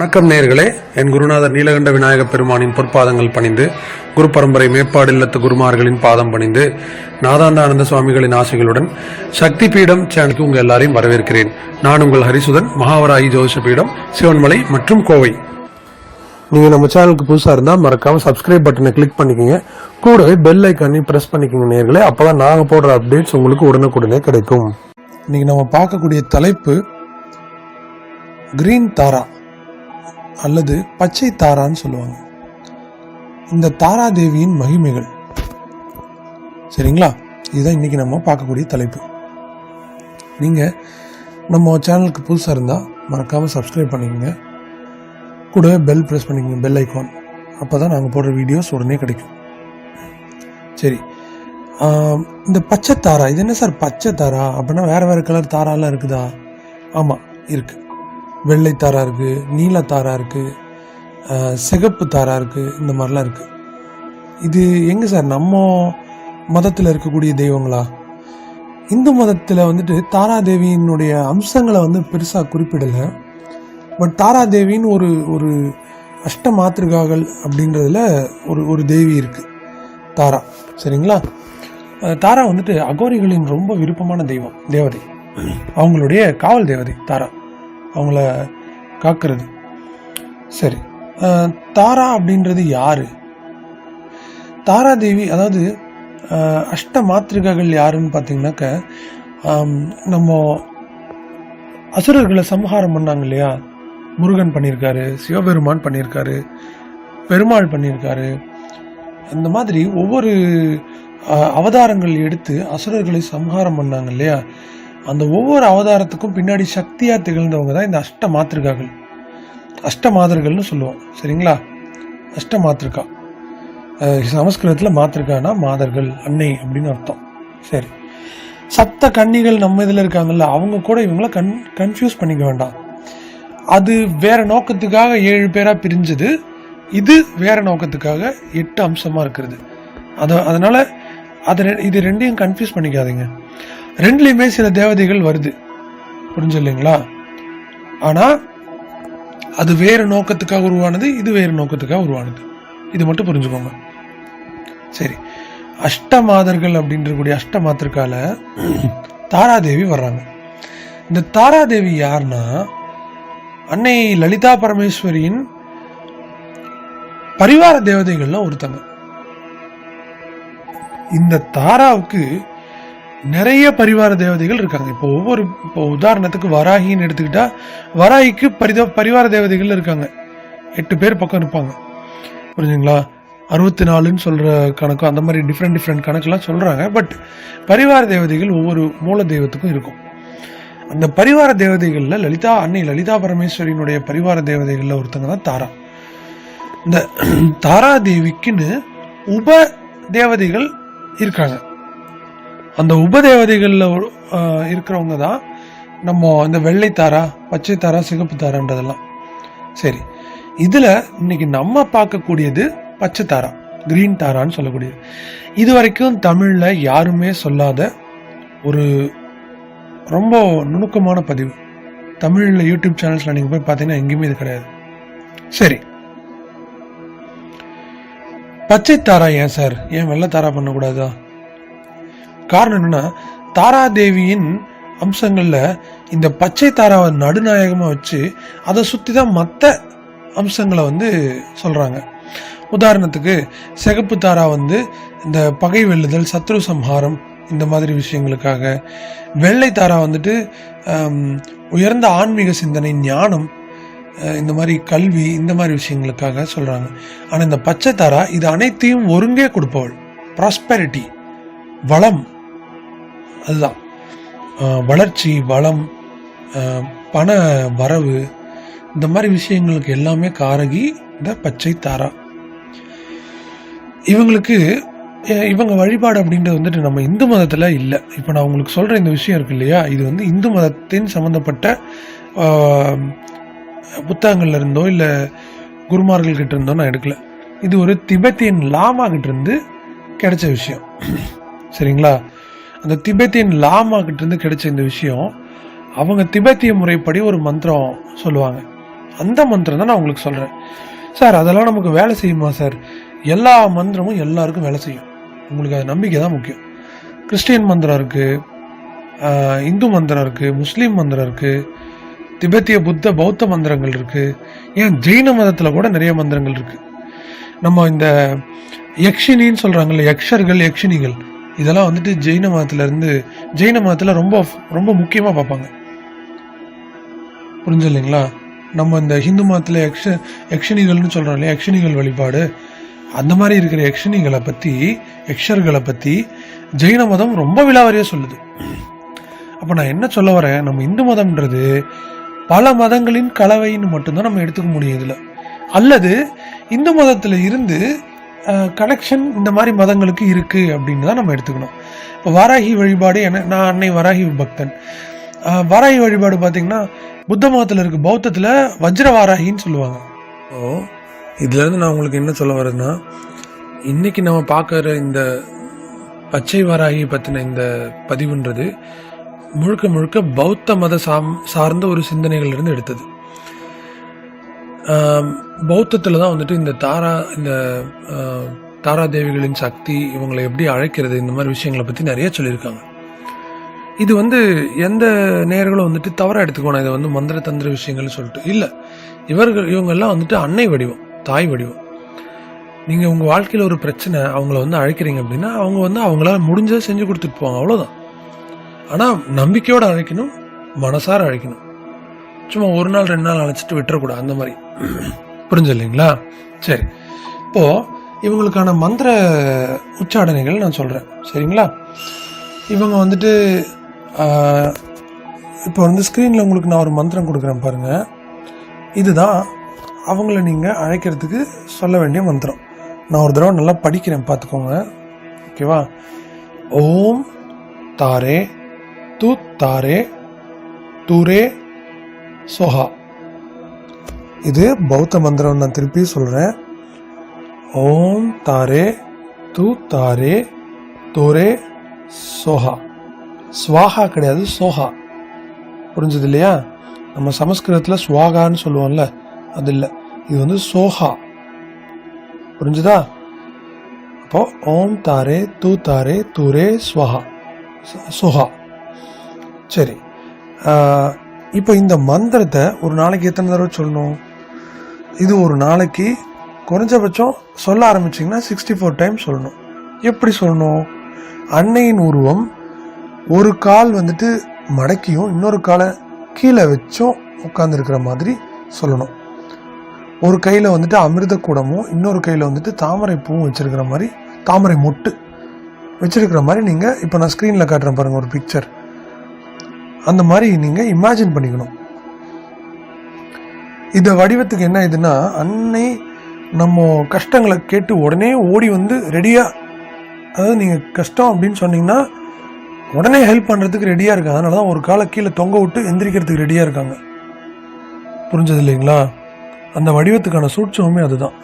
வணக்கம் நேர்களே. என் குருநாதர் நீலகண்ட விநாயக பெருமானின் பொற்பாதங்கள் பணிந்து குரு பரம்பரை மேற்பாடு இல்லத்து குருமார்களின் பாதம் பணிந்து நாதாந்த ஆனந்த சுவாமிகளின் ஆசைகளுடன் சக்தி பீடம் சேனலுக்கு உங்கள் எல்லாரையும் வரவேற்கிறேன். நான் உங்கள் ஹரிசுதன் மகாவராயி ஜோதிஷ பீடம் சிவன்மலை மற்றும் கோவை. நீங்கள் நம்ம சேனலுக்கு புதுசாக இருந்தால் மறக்காமல் சப்ஸ்கிரைப் பட்டனை கிளிக் பண்ணிக்கோங்க. கூடவே பெல் ஐக்கானையும் ப்ரெஸ் பண்ணிக்கோங்க நேர்களே. அப்போ தான் நாங்கள் போடுற அப்டேட்ஸ் உங்களுக்கு உடனுக்குடனே கிடைக்கும். இன்னைக்கு நம்ம பார்க்கக்கூடிய தலைப்பு கிரீன் தாரா. அல்லது பச்சை தாரான்னு சொல்லுவாங்க. இந்த தாரா தேவியின் மகிமைகள். சரிங்களா? இதுதான் இன்னைக்கு நம்ம பார்க்கக்கூடிய தலைப்பு. நீங்கள் நம்ம சேனலுக்கு புதுசாக இருந்தால் மறக்காமல் சப்ஸ்கிரைப் பண்ணிக்கோங்க. கூடவே பெல் ப்ரெஸ் பண்ணிக்கோங்க பெல் ஐக்கான் அப்போ தான் நாங்கள் போடுற வீடியோஸ் உடனே கிடைக்கும். சரி. இந்த பச்சை தாரா இது என்ன சார் பச்சை தாரா? அப்படின்னா வேறு வேறு கலர் தாராலாம் இருக்குதா? ஆமாம் இருக்குது வெள்ளை தாரா இருக்குது நீல தாரா இருக்குது சிகப்பு தாரா இருக்குது இந்த மாதிரிலாம் இருக்குது இது எங்கே சார்? நம்ம மதத்தில் இருக்கக்கூடிய தெய்வங்களா? இந்து மதத்தில் வந்துட்டு தாராதேவியினுடைய அம்சங்களை வந்து பெருசாக குறிப்பிடலை. பட் தாராதேவின்னு ஒரு ஒரு அஷ்ட மாத்திருகாகள் அப்படின்றதுல ஒரு ஒரு தேவி இருக்குது தாரா. சரிங்களா? தாரா வந்துட்டு அகோரிகளின் ரொம்ப விருப்பமான தெய்வம் தேவதை. அவங்களுடைய காவல் தேவதை தாரா. அவங்கள காக்கிறது. சரி. தாரா அப்படின்றது யாரு? தாரா தேவி அதாவது அஷ்ட மாத்திரிகைகள் யாருன்னு பார்த்தீங்கன்னாக்க நம்ம அசுரர்களை சம்ஹாரம் பண்ணாங்க இல்லையா? முருகன் பண்ணியிருக்காரு சிவபெருமான் பண்ணியிருக்காரு பெருமாள் பண்ணியிருக்காரு. அந்த மாதிரி ஒவ்வொரு அவதாரங்கள் எடுத்து அசுரர்களை சம்ஹாரம் பண்ணாங்க இல்லையா? அந்த ஒவ்வொரு அவதாரத்துக்கும் பின்னாடி சக்தியா திகழ்ந்தவங்க தான் இந்த அஷ்ட மாத்திருக்காகள். அஷ்ட மாதர்கள்னு சொல்லுவோம். சரிங்களா? அஷ்ட மாத்திருக்கா சமஸ்கிருதத்தில் மாத்திருக்கானா மாதர்கள் அன்னை அப்படின்னு அர்த்தம். சரி. சப்த கன்னிகள் நம்ம இதில் இருக்காங்கல்ல அவங்க கூட இவங்கள கன் கன்ஃபியூஸ் பண்ணிக்க வேண்டாம். அது வேற நோக்கத்துக்காக ஏழு பேராக பிரிஞ்சது. இது வேற நோக்கத்துக்காக எட்டு அம்சமாக இருக்கிறது. அதை அதனால அதை ரெ- இது ரெண்டையும் கன்ஃபியூஸ் பண்ணிக்காதீங்க. ரெண்டுலையுமே சில தேவதைகள் வருது. புரிஞ்சு இல்லைங்களா? ஆனா அது வேறு நோக்கத்துக்காக உருவானது இது வேறு நோக்கத்துக்காக உருவானது. இது மட்டும் புரிஞ்சுக்கோங்க. சரி. அஷ்டமாதர்கள் அப்படின்றக்கூடிய அஷ்டமாத்திற்கால தாராதேவி வர்றாங்க. இந்த தாராதேவி யாருன்னா அன்னை லலிதா பரமேஸ்வரியின் பரிவார தேவதைகள்லாம் ஒருத்தங்க. இந்த தாராவுக்கு நிறைய பரிவார தேவதைகள் இருக்காங்க. இப்போ ஒவ்வொரு இப்போ உதாரணத்துக்கு வராகின்னு எடுத்துக்கிட்டா வராகிக்கு பரித பரிவார தேவதைகள் இருக்காங்க. எட்டு பேர் பக்கம் இருப்பாங்க. புரிஞ்சுங்களா? அறுபத்தி நாலுன்னு சொல்ற கணக்கு அந்த மாதிரி டிஃப்ரெண்ட் டிஃப்ரெண்ட் கணக்குலாம் சொல்றாங்க. பட் பரிவார தேவதைகள் ஒவ்வொரு மூல தெய்வத்துக்கும் இருக்கும். அந்த பரிவார தேவதைகளில் லலிதா அன்னை லலிதா பரமேஸ்வரியினுடைய பரிவார தேவதைகளில் ஒருத்தங்க தான் தாரா. இந்த தாரா தேவிக்குன்னு உப தேவதைகள் இருக்காங்க. அந்த உபதேவதைகளில் இருக்கிறவங்க தான் நம்ம இந்த வெள்ளை தாரா பச்சை தாரா சிகப்பு தாரான்றதெல்லாம். சரி. இதில் இன்னைக்கு நம்ம பார்க்கக்கூடியது பச்சை தாரா கிரீன் தாரான்னு சொல்லக்கூடியது. இது வரைக்கும் தமிழில் யாருமே சொல்லாத ஒரு ரொம்ப நுணுக்கமான பதிவு. தமிழில் யூடியூப் சேனல்ஸில் நீங்கள் போய் பார்த்தீங்கன்னா எங்கேயுமே இது கிடையாது. சரி. பச்சை தாரா ஏன் சார்? ஏன் வெள்ளை தாரா பண்ணக்கூடாதா? காரணம் என்னன்னா தாராதேவியின் அம்சங்கள்ல இந்த பச்சை தாராவை நடுநாயகமா வச்சு அதை சுத்தி தான் மற்ற அம்சங்களை வந்து சொல்றாங்க. உதாரணத்துக்கு சிகப்பு தாரா வந்து இந்த பகை வெல்லுதல் சத்ரு சம்ஹாரம் இந்த மாதிரி விஷயங்களுக்காக. வெள்ளை தாரா வந்துட்டு உயர்ந்த ஆன்மீக சிந்தனை ஞானம் இந்த மாதிரி கல்வி இந்த மாதிரி விஷயங்களுக்காக சொல்றாங்க. ஆனா இந்த பச்சை தாரா இது அனைத்தையும் ஒருங்கே கொடுப்பவள். ப்ராஸ்பெரிட்டி வளம் அதுதான். வளர்ச்சி வளம் பண வரவு இந்த மாதிரி விஷயங்களுக்கு எல்லாமே காரகி இந்த பச்சை தாரா. இவங்களுக்கு இவங்க வழிபாடு அப்படின்றது வந்துட்டு நம்ம இந்து மதத்தில் இல்லை. இப்போ நான் உங்களுக்கு சொல்கிற இந்த விஷயம் இருக்கு இல்லையா? இது வந்து இந்து மதத்தின் சம்மந்தப்பட்ட புத்தகங்கள்ல இருந்தோ இல்லை குருமார்கள் கிட்ட இருந்தோ நான் எடுக்கல. இது ஒரு திபெத்தியன் லாமா கிட்ட இருந்து கிடைச்ச விஷயம். சரிங்களா? அந்த திபெத்தியன் லாமா கிட்ட இருந்து கிடைச்ச இந்த விஷயம் அவங்க திபெத்திய முறைப்படி ஒரு மந்திரம் சொல்லுவாங்க. அந்த மந்திரம் தான் நான் உங்களுக்கு சொல்கிறேன் சார் அதெல்லாம் நமக்கு வேலை செய்யுமா சார்? எல்லா மந்திரமும் எல்லாருக்கும் வேலை செய்யும். உங்களுக்கு அது நம்பிக்கை தான் முக்கியம். கிறிஸ்டியன் மந்திரம் இருக்குது இந்து மந்திரம் இருக்குது முஸ்லீம் மந்திரம் இருக்குது திபெத்திய புத்த பௌத்த மந்திரங்கள் இருக்குது ஏன் ஜெயின மதத்தில் கூட நிறைய மந்திரங்கள் இருக்குது நம்ம இந்த யக்ஷினின்னு சொல்கிறாங்கல்ல யக்ஷர்கள் யக்ஷினிகள் இதெல்லாம் வந்துட்டு ஜெயின மதத்துலேருந்து ஜெயின மதத்தில் ரொம்ப ரொம்ப முக்கியமாக பார்ப்பாங்க. புரிஞ்சு இல்லைங்களா நம்ம இந்த ஹிந்து மதத்தில் யக்ஷ எக்ஷனிகள்னு சொல்கிறோம் இல்லையா? எக்ஷனிகள் வழிபாடு. அந்த மாதிரி இருக்கிற எக்ஷனிகளை பற்றி யக்ஷர்களை பற்றி ஜெயின மதம் ரொம்ப விலாவாரியாக சொல்லுது. அப்போ நான் என்ன சொல்ல வரேன்? நம்ம இந்து மதம்ன்றது பல மதங்களின் கலவைன்னு மட்டும்தான் நம்ம எடுத்துக்க முடியும் இதில். அல்லது இந்து மதத்தில் இருந்து கனெக்ஷன் இந்த மாதிரி மதங்களுக்கு இருக்குது அப்படின்னு தான் நம்ம எடுத்துக்கணும். இப்போ வாராகி வழிபாடு என நான் அன்னை வராகி பக்தன். வாராகி வழிபாடு பார்த்தீங்கன்னா புத்த மதத்தில் இருக்கு பௌத்தத்தில் வஜ்ர வாராகின்னு சொல்லுவாங்க. ஓ இதுலேருந்து நான் உங்களுக்கு என்ன சொல்ல வரேன்னா இன்றைக்கி நம்ம பார்க்குற இந்த பச்சை வாராகி பற்றின இந்த பதிவுன்றது முழுக்க முழுக்க பௌத்த மத சாம் சார்ந்த ஒரு சிந்தனைகள்ல இருந்து எடுத்தது. பௌத்தத்தில் தான் வந்துட்டு இந்த தாரா இந்த தாராதேவிகளின் தாரா தேவிகளின் சக்தி இவங்களை எப்படி அழைக்கிறது இந்த மாதிரி விஷயங்களை பற்றி நிறைய சொல்லியிருக்காங்க. இது வந்து எந்த நேர்களும் வந்துட்டு தவறாக எடுத்துக்கணும் இதை வந்து மந்திர தந்திர விஷயங்கள்னு சொல்லிட்டு. இல்லை இவர்கள் இவங்கெல்லாம் வந்துட்டு அன்னை வடிவம் தாய் வடிவம். நீங்கள் உங்கள் வாழ்க்கையில் ஒரு பிரச்சனை அவங்கள வந்து அழைக்கிறீங்க அப்படின்னா அவங்க வந்து அவங்களால முடிஞ்சதை செஞ்சு கொடுத்துட்டு போவாங்க அவ்வளோதான் ஆனால் நம்பிக்கையோடு அழைக்கணும் மனசார அழைக்கணும். சும்மா ஒரு நாள் ரெண்டு நாள் அழைச்சிட்டு விட்டுறக்கூடாது அந்த மாதிரி. புரிஞ்சு இல்லைங்களா சரி. இப்போ இவங்களுக்கான மந்திர உச்சாடனைகள் நான் சொல்கிறேன் சரிங்களா? இவங்க வந்துட்டு இப்போ வந்து ஸ்க்ரீனில் உங்களுக்கு நான் ஒரு மந்திரம் கொடுக்குறேன் பாருங்கள் இதுதான் அவங்கள நீங்கள் அழைக்கிறதுக்கு சொல்ல வேண்டிய மந்திரம். நான் ஒரு தடவை நல்லா படிக்கிறேன் பார்த்துக்கோங்க. ஓகேவா? ஓம் தாரே து தாரே துரே சோஹா. இது பௌத்த மந்திரம் நான் திருப்பி சொல்கிறேன் ஓம் தாரே து தாரே தோரே சோஹா. ஸ்வாஹா கிடையாது சோஹா. புரிஞ்சது இல்லையா? நம்ம சமஸ்கிருதத்தில் ஸ்வாகான்னு சொல்லுவோம்ல அது இல்லை. இது வந்து சோஹா. புரிஞ்சுதா? அப்போ ஓம் தாரே தூ தாரே தூரே ஸ்வஹா. சோஹா. சரி. இப்போ இந்த மந்திரத்தை ஒரு நாளைக்கு எத்தனை தடவை சொல்லணும்? இது ஒரு நாளைக்கு குறைஞ்சபட்சம் சொல்ல ஆரம்பிச்சிங்கன்னா சிக்ஸ்டி ஃபோர் டைம் சொல்லணும். எப்படி சொல்லணும்? அன்னையின் உருவம் ஒரு கால் வந்துட்டு மடக்கியும் இன்னொரு காலை கீழே வச்சும் உட்காந்துருக்கிற மாதிரி சொல்லணும். ஒரு கையில் வந்துட்டு அமிர்த கூடமும் இன்னொரு கையில் வந்துட்டு தாமரை பூவும் வச்சுருக்கிற மாதிரி தாமரை மொட்டு வச்சுருக்கிற மாதிரி நீங்கள் இப்போ நான் ஸ்க்ரீனில் காட்டுறேன் பாருங்கள் ஒரு பிக்சர் அந்த மாதிரி நீங்கள் இமேஜின் பண்ணிக்கணும். இந்த வடிவத்துக்கு என்ன இதுன்னா அன்னை நம்ம கஷ்டங்களை கேட்டு உடனே ஓடி வந்து ரெடியாக அதாவது நீங்கள் கஷ்டம் அப்படின்னு சொன்னீங்கன்னா உடனே ஹெல்ப் பண்ணுறதுக்கு ரெடியாக இருக்காங்க. அதனால தான் ஒரு காலை கீழே தொங்க விட்டு எந்திரிக்கிறதுக்கு ரெடியாக இருக்காங்க. புரிஞ்சது இல்லைங்களா? அந்த வடிவத்துக்கான சூட்சமே அதுதான்.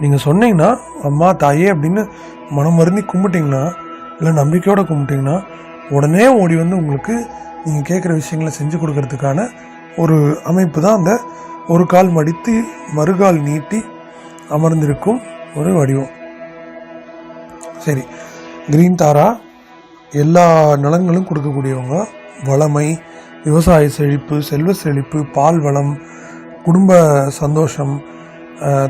நீங்கள் சொன்னீங்கன்னா அம்மா தாயே அப்படின்னு மனம் மருந்தி கும்பிட்டிங்கன்னா இல்லை நம்பிக்கையோடு கும்பிட்டிங்கன்னா உடனே ஓடி வந்து உங்களுக்கு நீங்கள் கேட்குற விஷயங்களை செஞ்சு கொடுக்கறதுக்கான ஒரு அமைப்பு தான் அந்த ஒரு கால் மடித்து மறுகால் நீட்டி அமர்ந்திருக்கும் ஒரு வடிவம். சரி கிரீன் தாரா எல்லா நலன்களும் கொடுக்கக்கூடியவங்க வளமை விவசாய செழிப்பு செல்வ செழிப்பு பால் வளம் குடும்ப சந்தோஷம்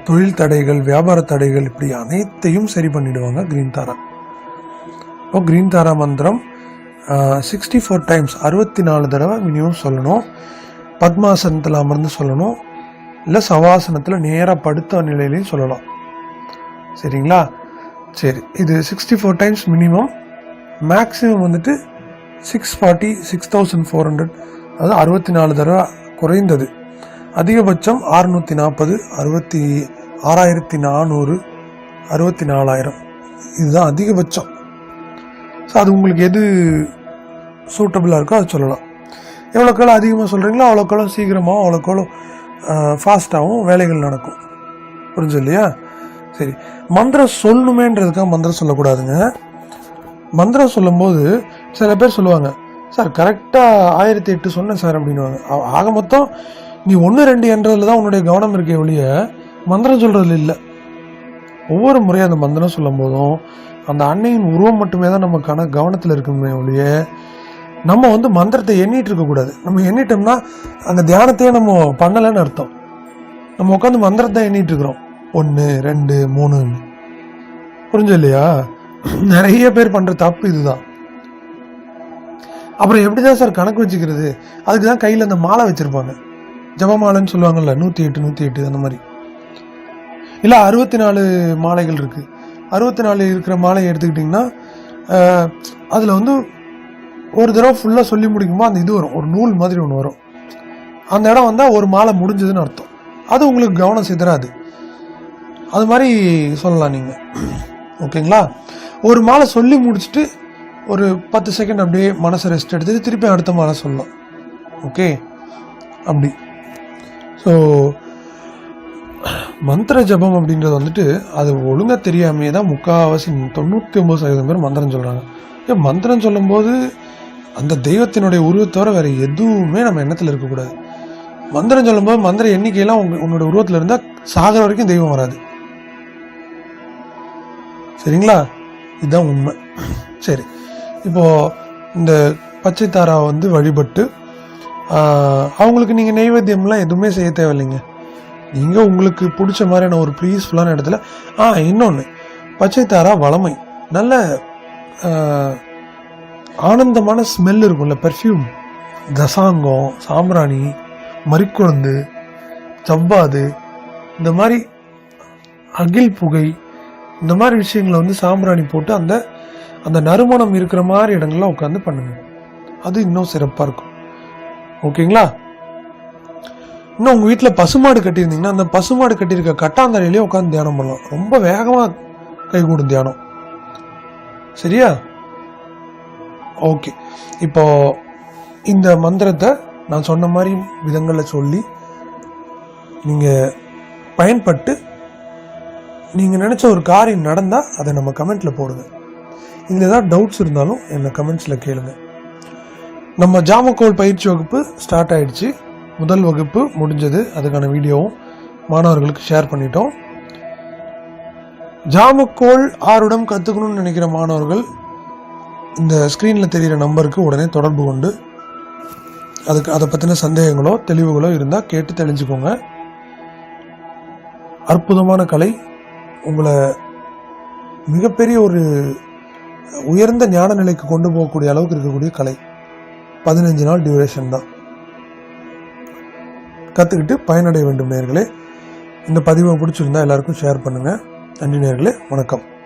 தொழில் தடைகள் வியாபார தடைகள் இப்படி அனைத்தையும் சரி பண்ணிடுவாங்க கிரீன் தாரா. இப்போ கிரீன் தாரா மந்திரம் சிக்ஸ்டி ஃபோர் டைம்ஸ் அறுபத்தி நாலு தடவை மினிமம் சொல்லணும். பத்மாசனத்தில் அமர்ந்து சொல்லணும். இல்லை சவாசனத்தில் நேராக படுத்த நிலையிலையும் சொல்லலாம். சரிங்களா? சரி இது sixty four times minimum maximum வந்துட்டு six forty six thousand four hundred அதாவது அறுபத்தி நாலு தடவை குறைந்தது. அதிகபட்சம் அறுநூற்றி நாற்பது அறுபத்தி ஆறாயிரத்தி நானூறு அறுபத்தி நாலாயிரம் இதுதான் அதிகபட்சம். ஸோ அது உங்களுக்கு எது சூட்டபிளாக இருக்கோ? அதை சொல்லலாம். எவ்வளோக்கெவ்வளோ அதிகமாக சொல்கிறீங்களோ அவ்வளோக்கெவ்வளோ சீக்கிரமாகவும் அவ்வளோக்கெவ்வளோ ஃபாஸ்ட்டாகவும் வேலைகள் நடக்கும். புரிஞ்சு இல்லையா? சரி. மந்திரம் சொல்லணுமேன்றதுக்காக மந்திரம் சொல்லக்கூடாதுங்க. மந்திரம் சொல்லும்போது சில பேர் சொல்லுவாங்க சார் கரெக்டாக ஆயிரத்தி எட்டு சொன்னேன் சார் அப்படின்னுவாங்க. ஆக மொத்தம் நீ ஒன்று ரெண்டு என்றதில் தான் உன்னுடைய கவனம் இருக்கே ஒழிய மந்திரம் சொல்றதுல இல்லை. ஒவ்வொரு முறையும் அந்த மந்திரம் சொல்லும் போதும் அந்த அன்னையின் உருவம் மட்டுமே தான் நமக்கான கவனத்தில் இருக்குமே ஒழிய நம்ம வந்து மந்திரத்தை எண்ணிட்டு இருக்கக்கூடாது நம்ம எண்ணிட்டோம்னா அந்த தியானத்தையே நம்ம பண்ணலைன்னு அர்த்தம். நம்ம உட்காந்து மந்திரத்தை எண்ணிட்டு இருக்கிறோம். ஒன்று ரெண்டு மூணுன்னு புரிஞ்சு இல்லையா? நிறைய பேர் பண்ற தப்பு இதுதான். அப்புறம் எப்படிதான் சார் கணக்கு வச்சுக்கிறது? அதுக்கு தான் கையில் அந்த மாலை வச்சிருப்பாங்க. ஜபமாலைன்னு சொல்லுவாங்கல்ல நூற்றி எட்டு நூற்றி எட்டு அந்த மாதிரி. இல்லை அறுபத்தி நாலு மாலைகள் இருக்கு. அறுபத்தி நாலு இருக்கிற மாலையை எடுத்துக்கிட்டிங்கன்னா அதில் வந்து ஒரு தடவை ஃபுல்லாக சொல்லி முடிக்கும்போது அந்த இது வரும். ஒரு நூல் மாதிரி ஒன்று வரும். அந்த இடம் வந்தால் ஒரு மாலை முடிஞ்சதுன்னு அர்த்தம். அது உங்களுக்கு கவனம் சிதறாது. அது மாதிரி சொல்லலாம் நீங்கள் ஓகேங்களா? ஒரு மாலை சொல்லி முடிச்சுட்டு ஒரு பத்து செகண்ட் அப்படியே மனசை ரெஸ்ட் எடுத்துட்டு திருப்பி அடுத்த மாலை சொல்லலாம். ஓகே? அப்படி. ஸோ மந்திர ஜபம் அப்படின்றது வந்துட்டு அது ஒழுங்காக தெரியாமையே தான் முக்கால்வாசி தொண்ணூற்றி ஒம்பது சதவீதம் பேர் மந்திரம் சொல்கிறாங்க ஏன் மந்திரம் சொல்லும்போது அந்த தெய்வத்தினுடைய உருவத்தோட வேற எதுவுமே நம்ம எண்ணத்தில் இருக்கக்கூடாது. மந்திரம் சொல்லும்போது மந்திர எண்ணிக்கையெல்லாம் உங்க உன்னோட உருவத்தில் இருந்தால் சாகிற வரைக்கும் தெய்வம் வராது. சரிங்களா? இதுதான் உண்மை. சரி. இப்போ இந்த பச்சை தாராவை வந்து வழிபட்டு அவங்களுக்கு நீங்கள் நெய்வேத்தியம்லாம் எதுவுமே செய்ய தேவையில்லைங்க. நீங்கள் உங்களுக்கு பிடிச்ச மாதிரியான ஒரு பீஸ்ஃபுல்லான இடத்துல ஆ இன்னொன்று பச்சை தாரா வளமை. நல்ல ஆனந்தமான ஸ்மெல் இருக்கும்ல பெர்ஃப்யூம் தசாங்கம் சாம்பிராணி மறிக்குழந்து ஜவ்வாது இந்த மாதிரி அகில் புகை இந்த மாதிரி விஷயங்களை வந்து சாம்பிராணி போட்டு அந்த அந்த நறுமணம் இருக்கிற மாதிரி இடங்கள்லாம் உட்காந்து பண்ணுங்க. அது இன்னும் சிறப்பாக இருக்கும். ஓகேங்களா? இன்னும் உங்கள் வீட்டில் பசுமாடு கட்டியிருந்தீங்கன்னா அந்த பசுமாடு கட்டியிருக்க கட்டாந்தரையிலேயே உட்காந்து தியானம் பண்ணலாம். ரொம்ப வேகமாக கைகூடும் தியானம். சரியா? ஓகே இப்போ இந்த மந்திரத்தை நான் சொன்ன மாதிரி விதங்களில் சொல்லி நீங்கள் பயன்பட்டு நீங்கள் நினச்ச ஒரு காரியம் நடந்தால் அதை நம்ம கமெண்ட்டில் போடுங்க. இதில் ஏதாவது டவுட்ஸ் இருந்தாலும் என்னை கமெண்ட்ஸில் கேளுங்க. நம்ம ஜாமக்கோல் பயிற்சி வகுப்பு ஸ்டார்ட் ஆயிடுச்சு. முதல் வகுப்பு முடிஞ்சது. அதுக்கான வீடியோவும் மாணவர்களுக்கு ஷேர் பண்ணிட்டோம். ஜாமக்கோல் ஆறுடம் கற்றுக்கணும்னு நினைக்கிற மாணவர்கள் இந்த ஸ்க்ரீனில் தெரிகிற நம்பருக்கு உடனே தொடர்பு கொண்டு அதுக்கு அதை பற்றின சந்தேகங்களோ தெளிவுகளோ இருந்தால் கேட்டு தெளிஞ்சுக்கோங்க. அற்புதமான கலை. உங்களை மிகப்பெரிய ஒரு உயர்ந்த ஞான நிலைக்கு கொண்டு போகக்கூடிய அளவுக்கு இருக்கக்கூடிய கலை. பதினஞ்சு நாள் டியூரேஷன் தான். கற்றுக்கிட்டு பயனடைய வேண்டும் நேர்களே. இந்த பதிவை பிடிச்சிருந்தா எல்லாருக்கும் ஷேர் பண்ணுங்கள் நன்றி நேர்களே. வணக்கம்.